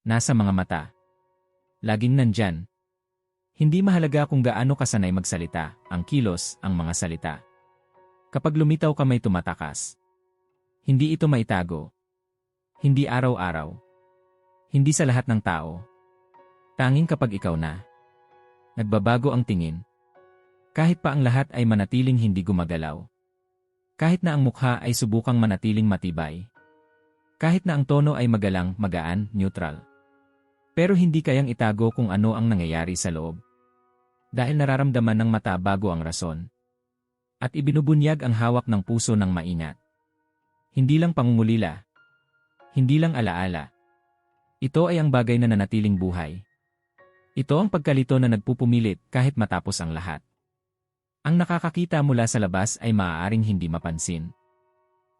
Nasa mga mata. Laging nandyan. Hindi mahalaga kung gaano kasanay magsalita, ang kilos, ang mga salita. Kapag lumitaw ka may tumatakas. Hindi ito maitago. Hindi araw-araw. Hindi sa lahat ng tao. Tanging kapag ikaw na. Nagbabago ang tingin. Kahit pa ang lahat ay manatiling hindi gumagalaw. Kahit na ang mukha ay subukang manatiling matibay. Kahit na ang tono ay magalang, magaan, neutral. Pero hindi kayang itago kung ano ang nangyayari sa loob. Dahil nararamdaman ng mata bago ang rason. At ibinubunyag ang hawak ng puso ng maingat. Hindi lang pangungulila. Hindi lang alaala. Ito ay ang bagay na nanatiling buhay. Ito ang pagkalito na nagpupumilit kahit matapos ang lahat. Ang nakakakita mula sa labas ay maaaring hindi mapansin.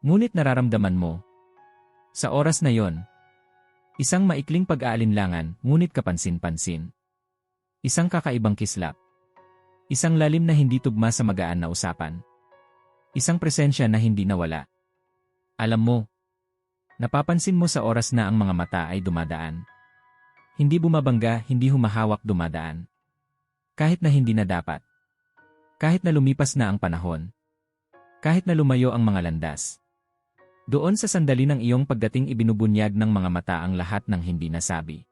Ngunit nararamdaman mo. Sa oras na yon, isang maikling pag-aalinlangan ngunit kapansin-pansin. Isang kakaibang kislap. Isang lalim na hindi tugma sa magaan na usapan. Isang presensya na hindi nawala. Alam mo, napapansin mo sa oras na ang mga mata ay dumadaan. Hindi bumabangga, hindi humahawak dumadaan. Kahit na hindi na dapat. Kahit na lumipas na ang panahon. Kahit na lumayo ang mga landas. Doon sa sandali ng iyong pagdating ibinubunyag ng mga mata ang lahat ng hindi nasabi.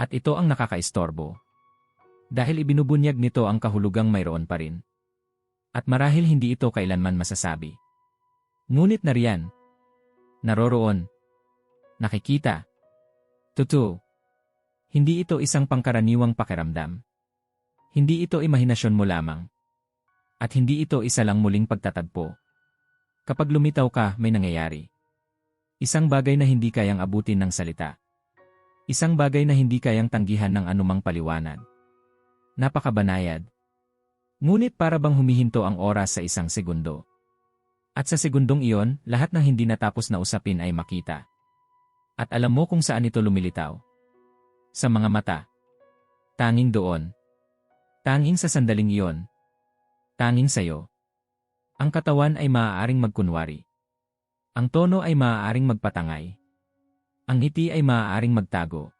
At ito ang nakakaistorbo. Dahil ibinubunyag nito ang kahulugang mayroon pa rin. At marahil hindi ito kailanman masasabi. Ngunit nariyan. Naroroon. Nakikita. Totoo. Hindi ito isang pangkaraniwang pakiramdam. Hindi ito imahinasyon mo lamang. At hindi ito isa lang muling pagtatagpo. Kapag lumitaw ka, may nangyayari. Isang bagay na hindi kayang abutin ng salita. Isang bagay na hindi kayang tanggihan ng anumang paliwanag. Napakabanayad. Ngunit para bang humihinto ang oras sa isang segundo. At sa segundong iyon, lahat ng hindi natapos na usapin ay makita. At alam mo kung saan ito lumilitaw. Sa mga mata. Tanging doon. Tanging sa sandaling iyon, tanging sayo. Ang katawan ay maaaring magkunwari. Ang tono ay maaaring magpatangay. Ang ngiti ay maaaring magtago.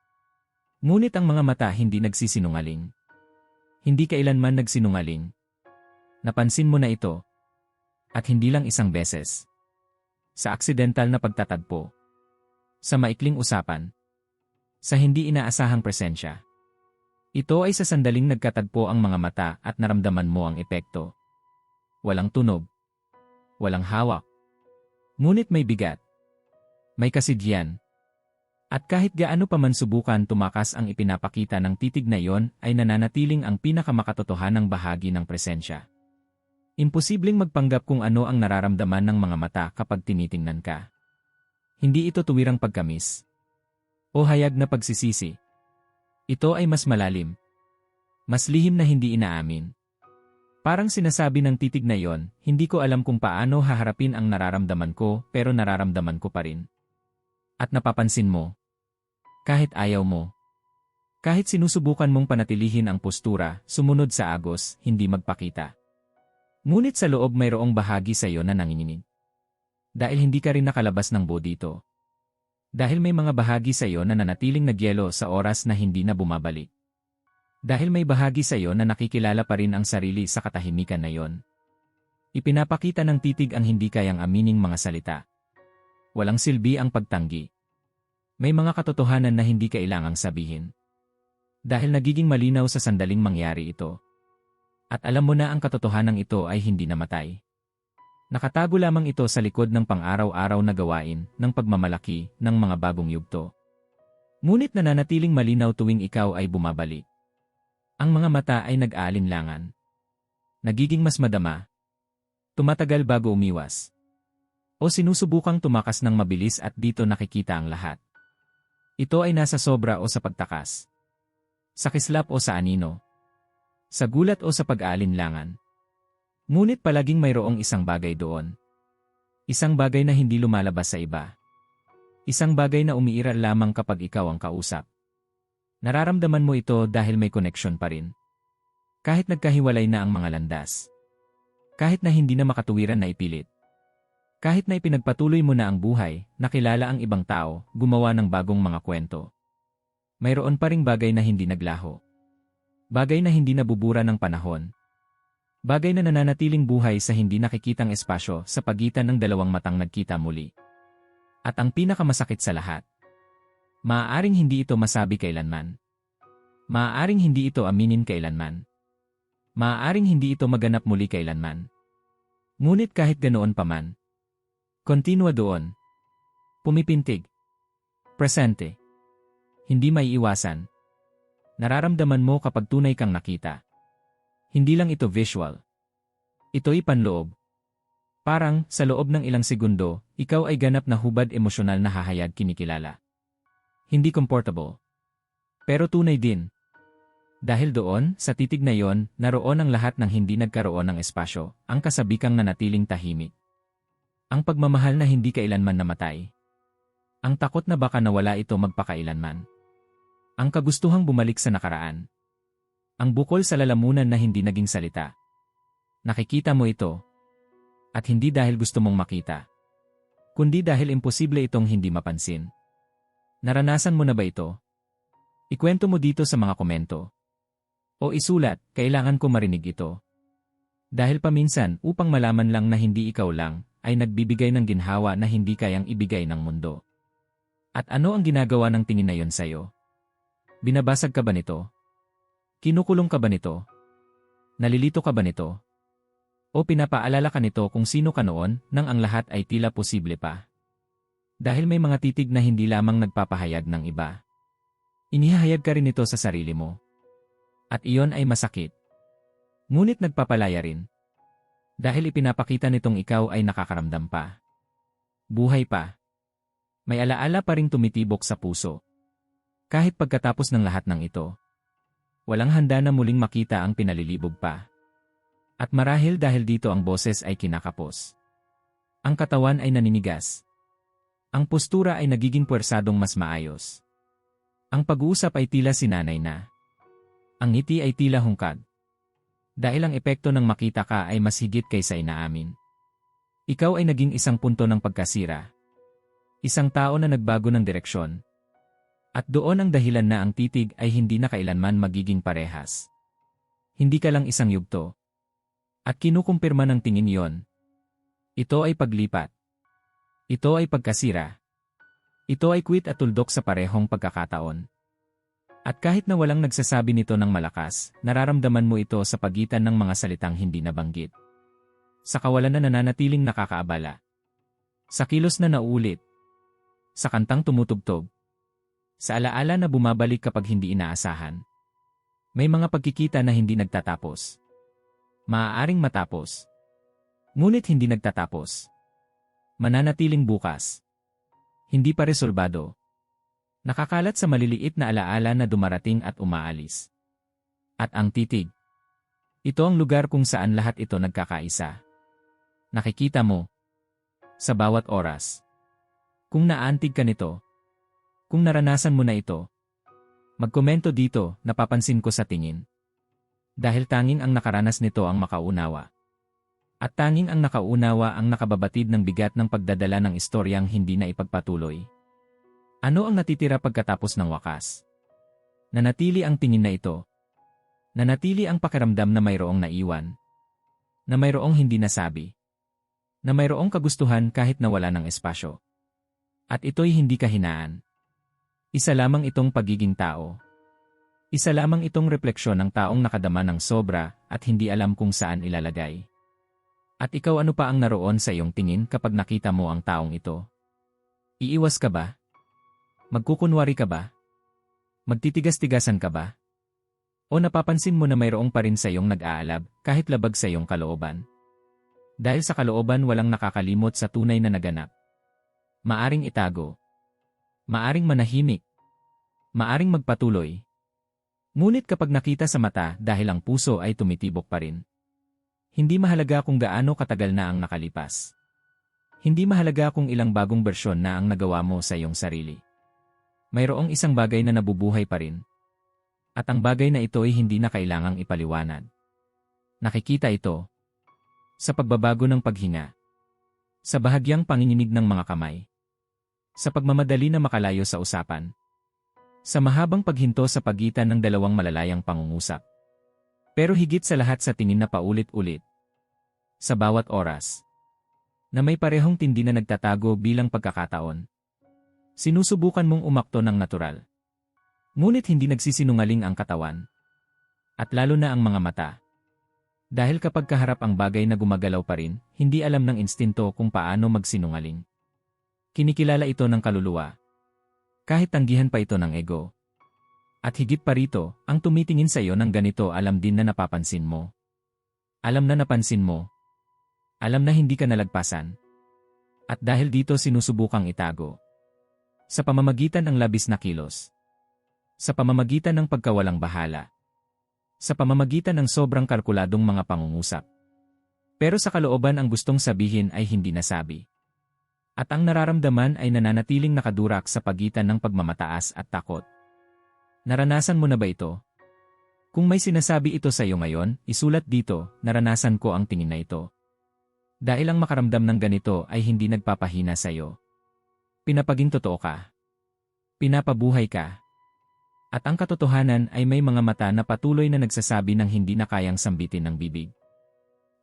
Ngunit ang mga mata hindi nagsisinungaling. Hindi kailanman nagsinungaling. Napansin mo na ito. At hindi lang isang beses. Sa aksidental na pagtatagpo. Sa maikling usapan. Sa hindi inaasahang presensya. Ito ay sa sandaling nagkatagpo ang mga mata at naramdaman mo ang epekto. Walang tunog. Walang hawak. Ngunit may bigat. May kasidyan. At kahit gaano pa man subukan tumakas ang ipinapakita ng titig na iyon ay nananatiling ang pinakamakatotohanang bahagi ng presensya. Imposibleng magpanggap kung ano ang nararamdaman ng mga mata kapag tinitingnan ka. Hindi ito tuwirang pagkamis. O hayag na pagsisisi. Ito ay mas malalim. Mas lihim na hindi inaamin. Parang sinasabi ng titig na yon, hindi ko alam kung paano haharapin ang nararamdaman ko pero nararamdaman ko pa rin. At napapansin mo. Kahit ayaw mo. Kahit sinusubukan mong panatilihin ang postura, sumunod sa agos, hindi magpakita. Ngunit sa loob mayroong bahagi sa iyo na nanginginig. Dahil hindi ka rin nakalabas ng bo dito. Dahil may mga bahagi sa iyo na nanatiling nagyelo sa oras na hindi na bumabalik. Dahil may bahagi sa iyo na nakikilala pa rin ang sarili sa katahimikan na yon. Ipinapakita ng titig ang hindi kayang amining mga salita. Walang silbi ang pagtanggi. May mga katotohanan na hindi kailangang sabihin. Dahil nagiging malinaw sa sandaling mangyari ito. At alam mo na ang katotohanan ito ay hindi namatay. Nakatago lamang ito sa likod ng pang-araw-araw na gawain ng pagmamalaki ng mga bagong yugto. Ngunit nananatiling malinaw tuwing ikaw ay bumabalik. Ang mga mata ay nag-aalinlangan. Nagiging mas madama. Tumatagal bago umiwas. O sinusubukang tumakas ng mabilis at dito nakikita ang lahat. Ito ay nasa sobra o sa pagtakas. Sa kislap o sa anino. Sa gulat o sa pag-aalinlangan. Ngunit palaging mayroong isang bagay doon. Isang bagay na hindi lumalabas sa iba. Isang bagay na umiiral lamang kapag ikaw ang kausap. Nararamdaman mo ito dahil may connection pa rin. Kahit nagkahiwalay na ang mga landas. Kahit na hindi na makatuwiran na ipilit. Kahit na ipinagpatuloy mo na ang buhay, nakilala ang ibang tao, gumawa ng bagong mga kwento. Mayroon pa ring bagay na hindi naglaho. Bagay na hindi nabubura ng panahon. Bagay na nananatiling buhay sa hindi nakikitang espasyo sa pagitan ng dalawang matang nagkita muli. At ang pinakamasakit sa lahat. Maaaring hindi ito masabi kailanman. Maaaring hindi ito aminin kailanman. Maaaring hindi ito maganap muli kailanman. Ngunit kahit ganoon pa man. Kontinua doon. Pumipintig. Presente. Hindi may iwasan. Nararamdaman mo kapag tunay kang nakita. Hindi lang ito visual. Ito'y panloob. Parang, sa loob ng ilang segundo, ikaw ay ganap na hubad emosyonal na hahayag kinikilala. Hindi comfortable. Pero tunay din. Dahil doon, sa titig na yon, naroon ang lahat ng hindi nagkaroon ng espasyo, ang kasabikang nanatiling tahimik. Ang pagmamahal na hindi kailanman namatay. Ang takot na baka nawala ito magpakailanman. Ang kagustuhang bumalik sa nakaraan. Ang bukol sa lalamunan na hindi naging salita. Nakikita mo ito. At hindi dahil gusto mong makita. Kundi dahil imposible itong hindi mapansin. Naranasan mo na ba ito? Ikwento mo dito sa mga komento. O isulat, kailangan ko marinig ito. Dahil paminsan, upang malaman lang na hindi ikaw lang, ay nagbibigay ng ginhawa na hindi kayang ibigay ng mundo. At ano ang ginagawa ng tingin na yon sa'yo? Binabasag ka ba nito? Kinukulong ka ba nito? Nalilito ka ba nito? O pinapaalala ka nito kung sino ka noon nang ang lahat ay tila posible pa? Dahil may mga titig na hindi lamang nagpapahayag ng iba. Inihahayag ka rin ito sa sarili mo. At iyon ay masakit. Ngunit nagpapalaya rin. Dahil ipinapakita nitong ikaw ay nakakaramdam pa. Buhay pa. May alaala pa ring tumitibok sa puso. Kahit pagkatapos ng lahat ng ito. Walang handa na muling makita ang pinalilibog pa. At marahil dahil dito ang boses ay kinakapos. Ang katawan ay naninigas. Ang postura ay nagiging puwersadong mas maayos. Ang pag-uusap ay tila sinanay na. Ang ngiti ay tila hungkad. Dahil ang epekto ng makita ka ay mas higit kaysa inaamin. Ikaw ay naging isang punto ng pagkasira. Isang tao na nagbago ng direksyon. At doon ang dahilan na ang titig ay hindi na kailanman magiging parehas. Hindi ka lang isang yugto. At kinukumpirma ng tingin yon. Ito ay paglipat. Ito ay pagkasira. Ito ay quit at tuldok sa parehong pagkakataon. At kahit na walang nagsasabi nito ng malakas, nararamdaman mo ito sa pagitan ng mga salitang hindi nabanggit. Sa kawalan na nananatiling nakakaabala. Sa kilos na naulit. Sa kantang tumutugtog. Sa alaala na bumabalik kapag hindi inaasahan. May mga pagkikita na hindi nagtatapos. Maaaring matapos. Ngunit hindi nagtatapos. Mananatiling bukas. Hindi pa resolbado. Nakakalat sa maliliit na alaala na dumarating at umaalis. At ang titig. Ito ang lugar kung saan lahat ito nagkakaisa. Nakikita mo. Sa bawat oras. Kung naantig ka nito. Kung naranasan mo na ito. Magkomento dito, napapansin ko sa tingin. Dahil tanging ang nakaranas nito ang makaunawa. At tanging ang nakaunawa ang nakababatid ng bigat ng pagdadala ng istoryang hindi na ipagpatuloy. Ano ang natitira pagkatapos ng wakas? Nanatili ang tingin na ito. Nanatili ang pakiramdam na mayroong naiwan. Na mayroong hindi nasabi. Na mayroong kagustuhan kahit nawala ng espasyo. At ito'y hindi kahinaan. Isa lamang itong pagiging tao. Isa lamang itong refleksyon ng taong nakadama ng sobra at hindi alam kung saan ilalagay. At ikaw ano pa ang naroon sa iyong tingin kapag nakita mo ang taong ito? Iiwas ka ba? Magkukunwari ka ba? Magtitigas-tigasan ka ba? O napapansin mo na mayroong pa rin sa iyong nag-aalab kahit labag sa iyong kalooban? Dahil sa kalooban walang nakakalimot sa tunay na naganap. Maaring itago. Maaring manahimik. Maaring magpatuloy. Ngunit kapag nakita sa mata dahil ang puso ay tumitibok pa rin. Hindi mahalaga kung gaano katagal na ang nakalipas. Hindi mahalaga kung ilang bagong bersyon na ang nagawa mo sa iyong sarili mayroong isang bagay na nabubuhay pa rin. At ang bagay na ito ay hindi na kailangang ipaliwanag. Nakikita ito sa pagbabago ng paghinga, sa bahagyang panginginig ng mga kamay, sa pagmamadali na makalayo sa usapan, Sa mahabang paghinto sa pagitan ng dalawang malalayang pangungusap. Pero higit sa lahat sa tingin na paulit-ulit. Sa bawat oras. Na may parehong tindi na nagtatago bilang pagkakataon. Sinusubukan mong umakto ng natural. Ngunit hindi nagsisinungaling ang katawan. At lalo na ang mga mata. Dahil kapag kaharap ang bagay na gumagalaw pa rin, hindi alam ng instinto kung paano magsinungaling. Kinikilala ito ng kaluluwa. Kahit tanggihan pa ito ng ego. At higit pa rito, ang tumitingin sa iyo ng ganito alam din na napapansin mo. Alam na napansin mo. Alam na hindi ka nalagpasan. At dahil dito sinusubukang itago. Sa pamamagitan ng labis na kilos. Sa pamamagitan ng pagkawalang bahala. Sa pamamagitan ng sobrang kalkuladong mga pangungusap. Pero sa kalooban ang gustong sabihin ay hindi nasabi. At ang nararamdaman ay nananatiling nakadurak sa pagitan ng pagmamataas at takot. Naranasan mo na ba ito? Kung may sinasabi ito sa iyo ngayon, isulat dito, naranasan ko ang tingin na ito. Dahil ang makaramdam ng ganito ay hindi nagpapahina sa iyo. Pinapaging totoo ka. Pinapabuhay ka. At ang katotohanan ay may mga mata na patuloy na nagsasabi ng hindi na kayang sambitin ng bibig.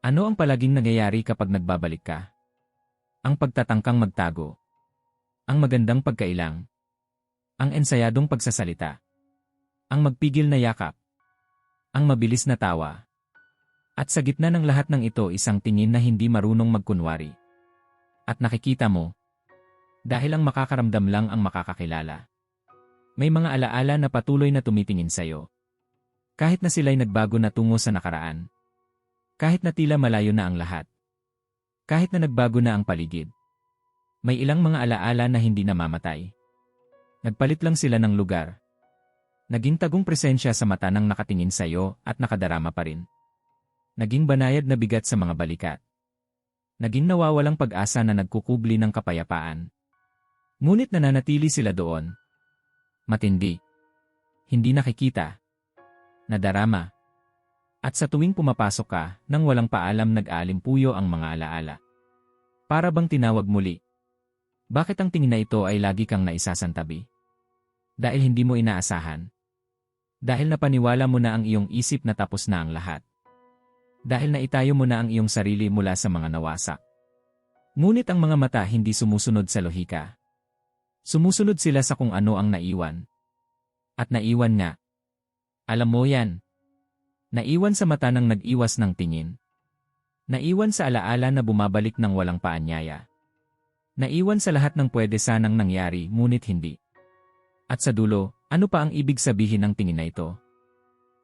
Ano ang palaging nangyayari kapag nagbabalik ka? Ang pagtatangkang magtago. Ang magandang pagkailang. Ang ensayadong pagsasalita. Ang magpigil na yakap. Ang mabilis na tawa. At sa gitna ng lahat ng ito isang tingin na hindi marunong magkunwari. At nakikita mo. Dahil ang makakaramdam lang ang makakakilala. May mga alaala na patuloy na tumitingin sa'yo. Kahit na sila'y nagbago na tungo sa nakaraan. Kahit na tila malayo na ang lahat. Kahit na nagbago na ang paligid. May ilang mga alaala na hindi namamatay. Nagpalit lang sila ng lugar. Naging tagong presensya sa mata ng nakatingin sa iyo at nakadarama pa rin. Naging banayad na bigat sa mga balikat. Naging nawawalang pag-asa na nagkukubli ng kapayapaan. Ngunit nananatili sila doon. Matindi. Hindi nakikita. Nadarama. At sa tuwing pumapasok ka, nang walang paalam nag-aalimpuyo ang mga alaala. Para bang tinawag muli? Bakit ang tingin na ito ay lagi kang naisasantabi? Dahil hindi mo inaasahan. Dahil napaniwala mo na ang iyong isip na tapos na ang lahat. Dahil naitayo mo na ang iyong sarili mula sa mga nawasak. Ngunit ang mga mata hindi sumusunod sa lohika. Sumusunod sila sa kung ano ang naiwan. At naiwan nga. Alam mo yan, Naiwan sa mata ng nag-iwas ng tingin. Naiwan sa alaala na bumabalik ng walang paanyaya. Naiwan sa lahat ng pwede sanang nangyari ngunit hindi. At sa dulo, ano pa ang ibig sabihin ng tingin na ito?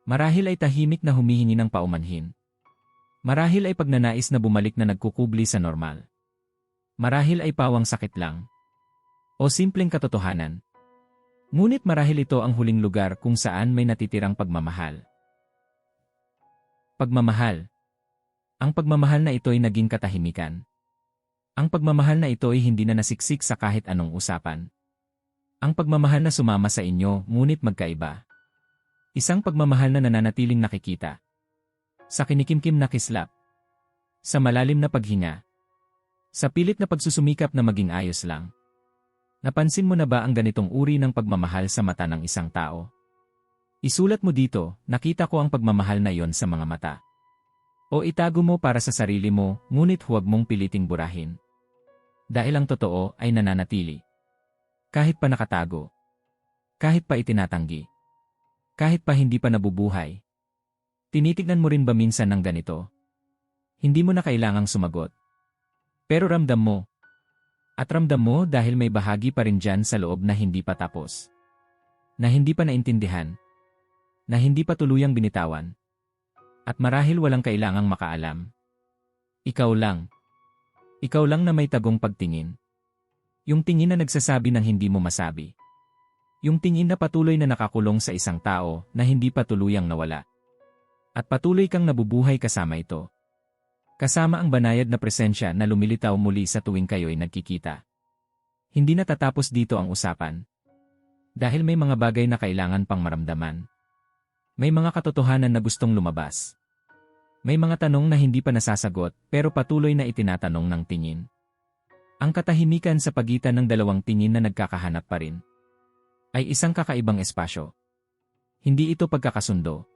Marahil ay tahimik na humihingi ng paumanhin. Marahil ay pagnanais na bumalik na nagkukubli sa normal. Marahil ay pawang sakit lang. O simpleng katotohanan. Ngunit marahil ito ang huling lugar kung saan may natitirang pagmamahal. Pagmamahal. Ang pagmamahal na ito ay naging katahimikan. Ang pagmamahal na ito ay hindi na nasiksik sa kahit anong usapan. Ang pagmamahal na sumama sa inyo, ngunit magkaiba. Isang pagmamahal na nananatiling nakikita. Sa kinikimkim na kislap. Sa malalim na paghinga. Sa pilit na pagsusumikap na maging ayos lang. Napansin mo na ba ang ganitong uri ng pagmamahal sa mata ng isang tao? Isulat mo dito, nakita ko ang pagmamahal na yon sa mga mata. O itago mo para sa sarili mo, ngunit huwag mong piliting burahin. Dahil ang totoo ay nananatili. Kahit pa nakatago. Kahit pa itinatanggi. Kahit pa hindi pa nabubuhay. Tinitignan mo rin ba minsan ng ganito? Hindi mo na kailangang sumagot. Pero ramdam mo. At ramdam mo dahil may bahagi pa rin dyan sa loob na hindi pa tapos. Na hindi pa naintindihan na hindi pa tuluyang binitawan. At marahil walang kailangang makaalam. Ikaw lang. Ikaw lang na may tagong pagtingin. Yung tingin na nagsasabi ng hindi mo masabi. Yung tingin na patuloy na nakakulong sa isang tao na hindi pa tuluyang nawala. At patuloy kang nabubuhay kasama ito. Kasama ang banayad na presensya na lumilitaw muli sa tuwing kayo'y nagkikita. Hindi natatapos dito ang usapan. Dahil may mga bagay na kailangan pang maramdaman. May mga katotohanan na gustong lumabas. May mga tanong na hindi pa nasasagot pero patuloy na itinatanong ng tingin. Ang katahimikan sa pagitan ng dalawang tingin na nagkakahanap pa rin. ay isang kakaibang espasyo. Hindi ito pagkakasundo.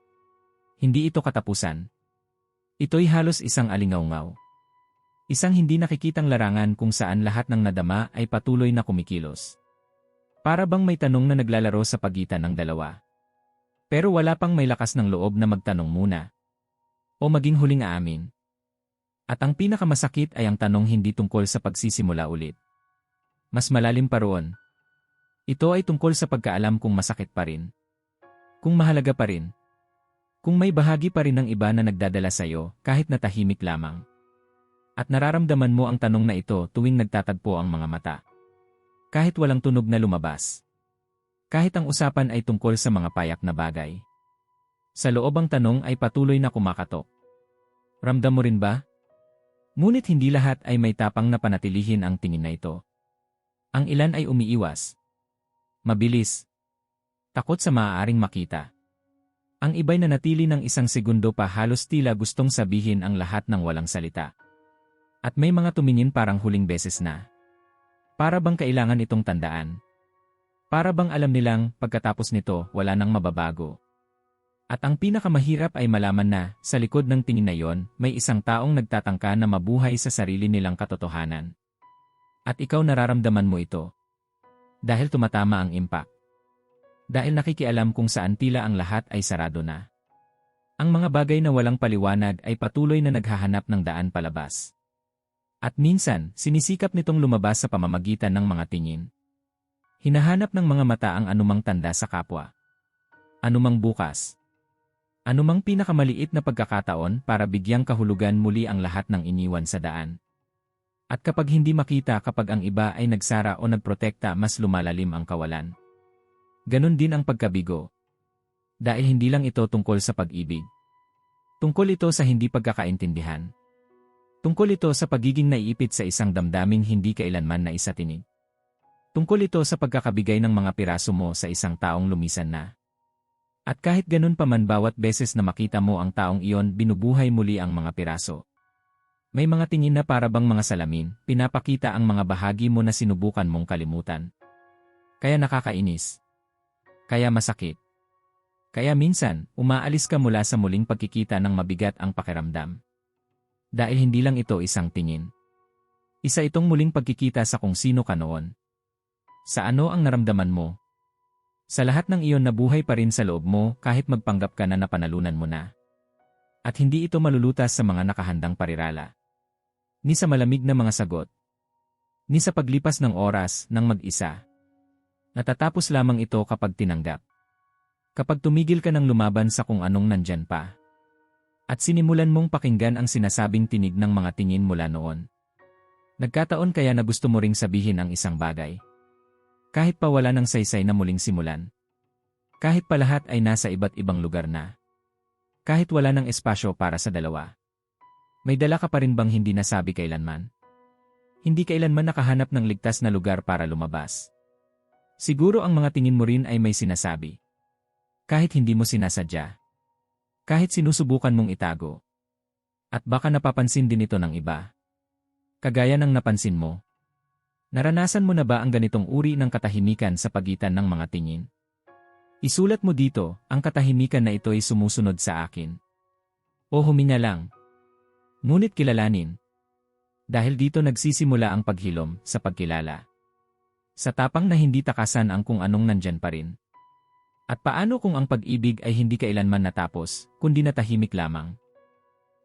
Hindi ito katapusan. Ito'y halos isang alingaungaw. Isang hindi nakikitang larangan kung saan lahat ng nadama ay patuloy na kumikilos. Para bang may tanong na naglalaro sa pagitan ng dalawa. Pero wala pang may lakas ng loob na magtanong muna. O maging huling aamin. At ang pinakamasakit ay ang tanong hindi tungkol sa pagsisimula ulit. Mas malalim pa roon. Ito ay tungkol sa pagkaalam kung masakit pa rin. Kung mahalaga pa rin. Kung may bahagi pa rin ng iba na nagdadala sa'yo, kahit na tahimik lamang. At nararamdaman mo ang tanong na ito tuwing nagtatagpo ang mga mata. Kahit walang tunog na lumabas. Kahit ang usapan ay tungkol sa mga payak na bagay. Sa loob ang tanong ay patuloy na kumakatok. Ramdam mo rin ba? Ngunit hindi lahat ay may tapang na panatilihin ang tingin na ito. Ang ilan ay umiiwas. Mabilis. Takot sa maaaring makita. Ang iba'y nanatili ng isang segundo pa halos tila gustong sabihin ang lahat ng walang salita. At may mga tumingin parang huling beses na. Para bang kailangan itong tandaan? Para bang alam nilang pagkatapos nito wala nang mababago? At ang pinakamahirap ay malaman na, sa likod ng tingin na yon, may isang taong nagtatangka na mabuhay sa sarili nilang katotohanan. At ikaw nararamdaman mo ito. Dahil tumatama ang impact dahil nakikialam kung saan tila ang lahat ay sarado na. Ang mga bagay na walang paliwanag ay patuloy na naghahanap ng daan palabas. At minsan, sinisikap nitong lumabas sa pamamagitan ng mga tingin. Hinahanap ng mga mata ang anumang tanda sa kapwa. Anumang bukas. Anumang pinakamaliit na pagkakataon para bigyang kahulugan muli ang lahat ng iniwan sa daan. At kapag hindi makita kapag ang iba ay nagsara o nagprotekta mas lumalalim ang kawalan. Ganon din ang pagkabigo. Dahil hindi lang ito tungkol sa pag-ibig. Tungkol ito sa hindi pagkakaintindihan. Tungkol ito sa pagiging naiipit sa isang damdaming hindi kailanman na isatinig. Tungkol ito sa pagkakabigay ng mga piraso mo sa isang taong lumisan na. At kahit ganun pa man bawat beses na makita mo ang taong iyon binubuhay muli ang mga piraso. May mga tingin na para bang mga salamin, pinapakita ang mga bahagi mo na sinubukan mong kalimutan. Kaya nakakainis. Kaya masakit. Kaya minsan, umaalis ka mula sa muling pagkikita ng mabigat ang pakiramdam. Dahil hindi lang ito isang tingin. Isa itong muling pagkikita sa kung sino ka noon. Sa ano ang naramdaman mo? Sa lahat ng iyon na buhay pa rin sa loob mo kahit magpanggap ka na napanalunan mo na. At hindi ito malulutas sa mga nakahandang parirala. Ni sa malamig na mga sagot. Ni sa paglipas ng oras ng mag-isa. Natatapos lamang ito kapag tinanggap. Kapag tumigil ka ng lumaban sa kung anong nandyan pa. At sinimulan mong pakinggan ang sinasabing tinig ng mga tingin mula noon. Nagkataon kaya na gusto mo ring sabihin ang isang bagay. Kahit pa wala ng saysay na muling simulan. Kahit pa lahat ay nasa iba't ibang lugar na. Kahit wala ng espasyo para sa dalawa. May dala ka pa rin bang hindi nasabi kailanman? Hindi kailanman nakahanap ng ligtas na lugar para lumabas. Siguro ang mga tingin mo rin ay may sinasabi. Kahit hindi mo sinasadya. Kahit sinusubukan mong itago. At baka napapansin din ito ng iba. Kagaya ng napansin mo. Naranasan mo na ba ang ganitong uri ng katahimikan sa pagitan ng mga tingin? Isulat mo dito, ang katahimikan na ito ay sumusunod sa akin. O huminga lang. Ngunit kilalanin. Dahil dito nagsisimula ang paghilom sa pagkilala. Sa tapang na hindi takasan ang kung anong nandyan pa rin. At paano kung ang pag-ibig ay hindi kailanman natapos, kundi natahimik lamang?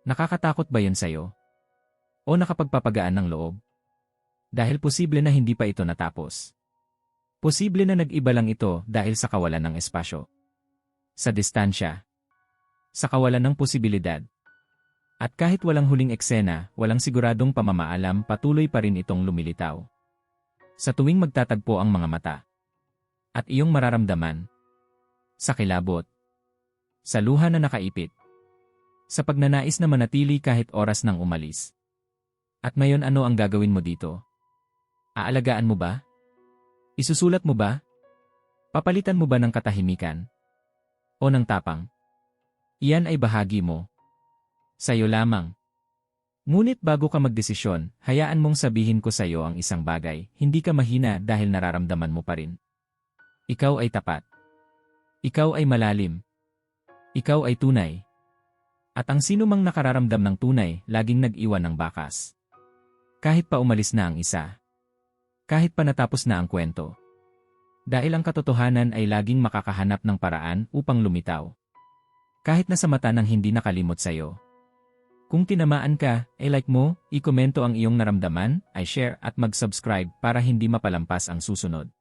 Nakakatakot ba yun sa'yo? O nakapagpapagaan ng loob? Dahil posible na hindi pa ito natapos. Posible na nag-iba lang ito dahil sa kawalan ng espasyo. Sa distansya. Sa kawalan ng posibilidad. At kahit walang huling eksena, walang siguradong pamamaalam patuloy pa rin itong lumilitaw. Sa tuwing magtatagpo ang mga mata. At iyong mararamdaman. Sa kilabot. Sa luha na nakaipit. Sa pagnanais na manatili kahit oras nang umalis. At ngayon ano ang gagawin mo dito? Aalagaan mo ba? Isusulat mo ba? Papalitan mo ba ng katahimikan? O ng tapang? Iyan ay bahagi mo. Sa'yo lamang. Ngunit bago ka magdesisyon, hayaan mong sabihin ko sa iyo ang isang bagay, hindi ka mahina dahil nararamdaman mo pa rin. Ikaw ay tapat. Ikaw ay malalim. Ikaw ay tunay. At ang sino mang nakararamdam ng tunay, laging nag-iwan ng bakas. Kahit pa umalis na ang isa. Kahit pa natapos na ang kwento. Dahil ang katotohanan ay laging makakahanap ng paraan upang lumitaw. Kahit na sa mata ng hindi nakalimot sa'yo. Kung tinamaan ka, ay like mo, i-komento ang iyong naramdaman, ay share at mag-subscribe para hindi mapalampas ang susunod.